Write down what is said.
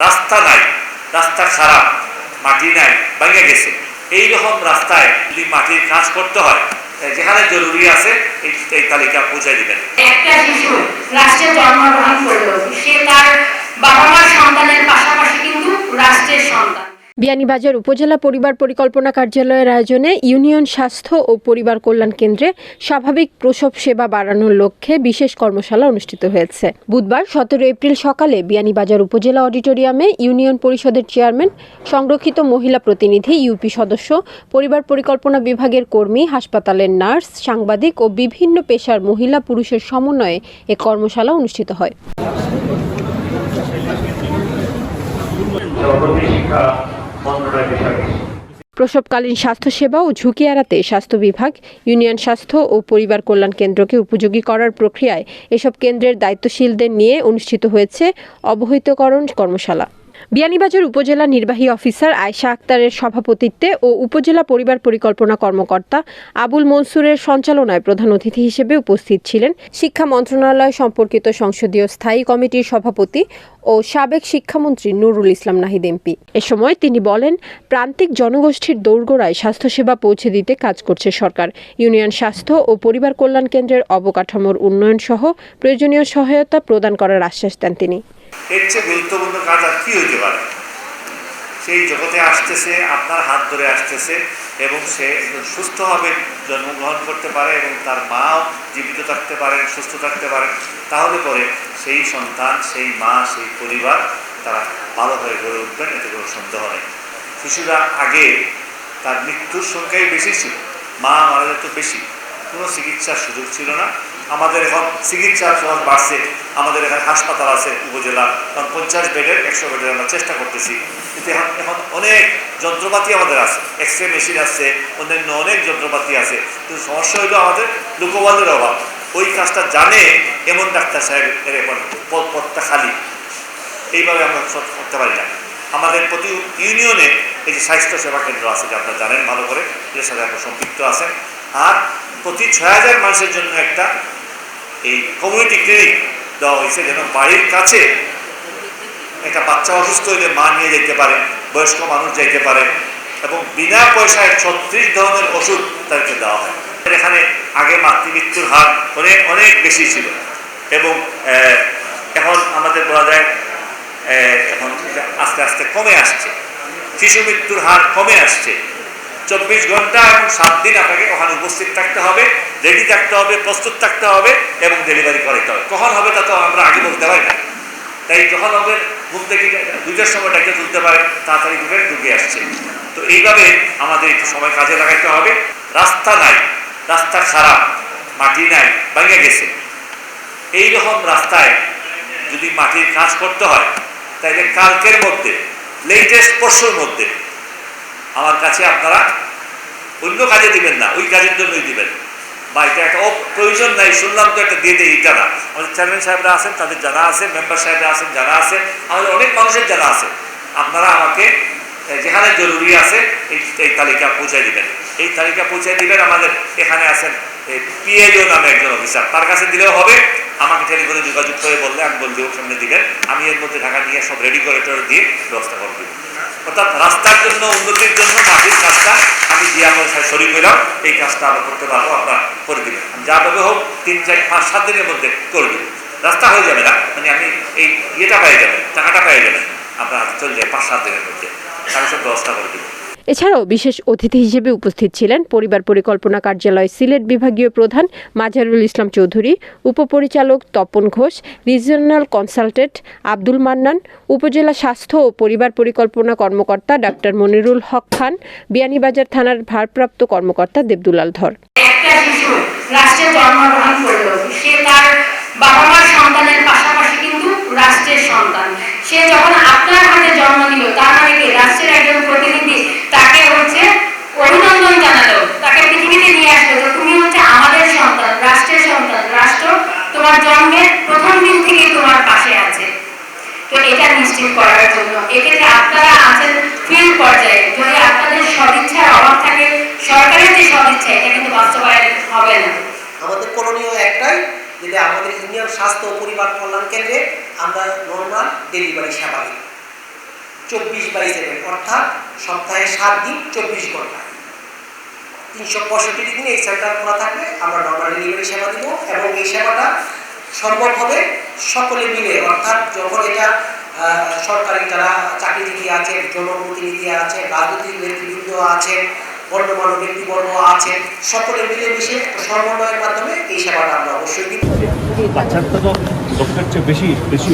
রাস্তা নাই, রাস্তা খারাপ মাটি নাই, ভাঙে গেছে। এই রকম রাস্তায় যদি মাটির কাজ করতে হয় যেখানে জরুরি আছে, এই তালিকা পৌঁছে দিবেন। একটা শিশু রাষ্ট্রে জন্মগ্রহণ করল, সে তার বাবা মার সন্তানের পাশাপাশি কিন্তু রাষ্ট্রের সন্তান। বিয়ানীবাজার উপজেলা পরিবার পরিকল্পনা কার্যালয়ের আয়োজনে ইউনিয়ন স্বাস্থ্য ও পরিবার কল্যাণ কেন্দ্রে স্বাভাবিক প্রসব সেবা বাড়ানোর লক্ষ্যে বিশেষ কর্মশালা অনুষ্ঠিত হয়েছে। বুধবার সতেরো এপ্রিল সকালে বিয়ানীবাজার উপজেলা অডিটোরিয়ামে ইউনিয়ন পরিষদের চেয়ারম্যান, সংরক্ষিত মহিলা প্রতিনিধি, ইউপি সদস্য, পরিবার পরিকল্পনা বিভাগের কর্মী, হাসপাতালের নার্স, সাংবাদিক ও বিভিন্ন পেশার মহিলা পুরুষের সমন্বয়ে এ কর্মশালা অনুষ্ঠিত হয়। প্রসবকালীন স্বাস্থ্যসেবা ও ঝুঁকি এড়াতে স্বাস্থ্য বিভাগ, ইউনিয়ন স্বাস্থ্য ও পরিবার কল্যাণ কেন্দ্রকে উপযোগী করার প্রক্রিয়ায় এসব কেন্দ্রের দায়িত্বশীলদের নিয়ে অনুষ্ঠিত হয়েছে অবহিতকরণ কর্মশালা। বিয়ানীবাজার উপজেলা নির্বাহী অফিসার আয়শা আক্তারের সভাপতিত্বে ও উপজেলা পরিবার পরিকল্পনা কর্মকর্তা আবুল মনসুরের সঞ্চালনায় প্রধান অতিথি হিসেবে উপস্থিত ছিলেন শিক্ষা মন্ত্রণালয় সম্পর্কিত সংসদীয় স্থায়ী কমিটির সভাপতি ও সাবেক শিক্ষামন্ত্রী নুরুল ইসলাম নাহিদ এমপি। এ সময় তিনি বলেন, প্রান্তিক জনগোষ্ঠীর দৌড়গোড়ায় স্বাস্থ্যসেবা পৌঁছে দিতে কাজ করছে সরকার। ইউনিয়ন স্বাস্থ্য ও পরিবার কল্যাণ কেন্দ্রের অবকাঠামোর উন্নয়ন সহ প্রয়োজনীয় সহায়তা প্রদান করার আশ্বাস দেন তিনি। এর চেয়ে গুরুত্বপূর্ণ কাজ আর কি হইতে পারে? সেই জগতে আসতেছে, আপনার হাত ধরে আসতেছে এবং সে সুস্থভাবে জন্মগ্রহণ করতে পারে এবং তার মাও জীবিত থাকতে পারেন, সুস্থ থাকতে পারেন। তাহলে পরে সেই সন্তান, সেই মা, সেই পরিবার তারা ভালো হয়ে গড়ে উঠবেন, এতে কোনো সন্দেহ নেই। শিশুরা আগে তার মৃত্যুর সংখ্যাই বেশি ছিল। মা মারা যেত বেশি। কোনো চিকিৎসার সুযোগ ছিল না। আমাদের এখন চিকিৎসার খরচ বাড়ছে, আমাদের এখানে হাসপাতাল আছে উপজেলা। কারণ পঞ্চাশ বেডের, একশো বেডের আমরা চেষ্টা করতেছি। কিন্তু এখন এখন অনেক যন্ত্রপাতি আমাদের আছে। এক্স রে মেশিন আছে, অন্যান্য অনেক যন্ত্রপাতি আছে। কিন্তু সমস্যা হইল আমাদের লোকবলের অভাব। ওই কাজটা জানে এমন ডাক্তার সাহেব এর এখন পদ পদটা খালি। এইভাবে আমরা করতে পারি না। আমাদের প্রতি ইউনিয়নে এই যে স্বাস্থ্য সেবা কেন্দ্র আছে, যে আপনারা জানেন ভালো করে, এর সাথে আপনারা সম্পৃক্ত আছেন। আর প্রতি ছয় হাজার মানুষের জন্য একটা এই কমিউনিটি ক্লিনিক দেওয়া হয়েছে যেন বাড়ির কাছে একটা বাচ্চা অসুস্থ হইলে মা নিয়ে যেতে পারে, বয়স্ক মানুষ যাইতে পারে এবং বিনা পয়সায় ছত্রিশ ধরনের ওষুধ তাদেরকে দেওয়া হয়। এখানে আগে মাতৃমৃত্যুর হার অনেক অনেক বেশি ছিল এবং এখন আমাদের বলা যায় এখন আস্তে আস্তে কমে আসছে। শিশু মৃত্যুর হার কমে আসছে। চব্বিশ ঘণ্টা এবং সাত দিন আপনাকে ওখানে উপস্থিত থাকতে হবে রেডি থাকতে হবে, প্রস্তুত থাকতে হবে এবং ডেলিভারি করাইতে হবে। কখন হবে তা তো আমরা আগে বলতে পারি না। তাই যখন হবে ঘুম থেকে দুইটার সময় ডাকে তুলতে পারে, তাড়াতাড়ি ঘুরে ঢুকে আসছে। তো এইভাবে আমাদের একটু সময় কাজে লাগাইতে হবে। রাস্তা নাই, রাস্তা খারাপ, মাটি নাই, ভেঙে গেছে। এই রকম রাস্তায় যদি মাটির কাজ করতে হয় তাহলে কালকের মধ্যে লেটেস্ট পরশুর মধ্যে আমার কাছে আপনারা অন্য কাজে দিবেন না, ওই কাজের জন্যই দিবেন। বা এটা একটা প্রয়োজন নাই, শুনলাম তো একটা দিয়ে দেয় এটা না। আমাদের চেয়ারম্যান সাহেবরা আছেন, তাদের যারা আছে, মেম্বার সাহেবরা আছেন, যারা আছে, আমাদের অনেক মানুষের যারা আছে, আপনারা আমাকে যেখানে জরুরি আছে, এই এই তালিকা পৌঁছায় দিবেন। এই তালিকা পৌঁছায় দিবেন, আমাদের এখানে আছেন পিএইও নামে একজন অফিসার। তার কাছে দিলেও হবে, আমাকে টেলিফোনে যোগাযোগ করে বললে আমি বললে সামনে দিবেন আমি এর মধ্যে ঢাকা নিয়ে সব রেডি করে টরে দিয়ে ব্যবস্থা করে দিব। অর্থাৎ রাস্তার জন্য, উন্নতির জন্য, মাটির কাজটা আমি জিয়া পয়সায় শরীর হইলাম, এই কাজটা আমরা করতে পারব আপনার করে দিবেন যা ভাবে হোক, তিন, চার, পাঁচ, সাত দিনের মধ্যে করে দেবো। রাস্তা হয়ে যাবে না মানে আমি এই ইয়েটা পেয়ে যাবেন টাকাটা পেয়ে যাবেন আপনার চলে যায় পাঁচ, সাত দিনের মধ্যে। আমি সব ব্যবস্থা করে দেবো। এছাড়াও বিশেষ অতিথি হিসেবে উপস্থিত ছিলেন পরিবার পরিকল্পনা কার্যালয় সিলেট বিভাগীয় প্রধান মাজারুল ইসলাম চৌধুরী, উপপরিচালক তপন ঘোষ, রিজিওনাল কনসালটেন্ট আব্দুল মান্নান, উপজেলা স্বাস্থ্য ও পরিবার পরিকল্পনা কর্মকর্তা ডাক্তার মনিরুল হক খান, বিয়ানীবাজার থানার ভারপ্রাপ্ত কর্মকর্তা দেবদুলাল ধর। সে তার বাবা মার সন্তানের পাশাপাশি কিন্তু রাষ্ট্রের সন্তান। সে যখন আপনার হাতে জন্ম নিল তার মানে কি রাষ্ট্রের একজন প্রতিনিধি তাকে হচ্ছে অভিনন্দন জানালো তাকে পৃথিবীতে নিয়ে আসলো যে তুমি হচ্ছে আমাদের সন্তান রাষ্ট্রের সন্তান রাষ্ট্র তোমার জন্মের প্রথম দিন থেকেই তোমার পাশে আছে তো এটা নিশ্চিত করার জন্য। এক্ষেত্রে আপনারা আছেন ফিল্ড পর্যায়ে। যদি আপনাদের সদিচ্ছার অভাব থাকে, সরকারের যে সদিচ্ছা, এটা কিন্তু বাস্তবায়ন হবে না। আমাদের করণীয় একটাই, যেটা আমাদের ইউনিয়ন স্বাস্থ্য ও পরিবার কল্যাণ কেন্দ্রে আমরা নর্মাল ডেলিভারি সেবা দিই। চব্বিশ বাই সেভেন অর্থাৎ সপ্তাহে সাত দিন, চব্বিশ ঘণ্টা। তিনশো পঁয়ষট্টি দিন এই সেন্টার খোলা থাকবে, আমরা নর্মাল ডেলিভারি সেবা দিব এবং এই সেবাটা সম্ভব হবে সকলে মিলে, অর্থাৎ যখন এটা সরকারি যারা চাকরিজীবী আছে, জনপ্রতিনিধি আছেন রাজনৈতিক নেতৃবৃন্দ আছেন গণ্যমান্য ব্যক্তিবর্গ আছে, সকলে মিলেমিশে মিশে সমন্বয়ের মাধ্যমে এই সেবাটা আমরা অবশ্যই দিচ্ছি। বাচ্চার তো চেয়ে বেশি বেশি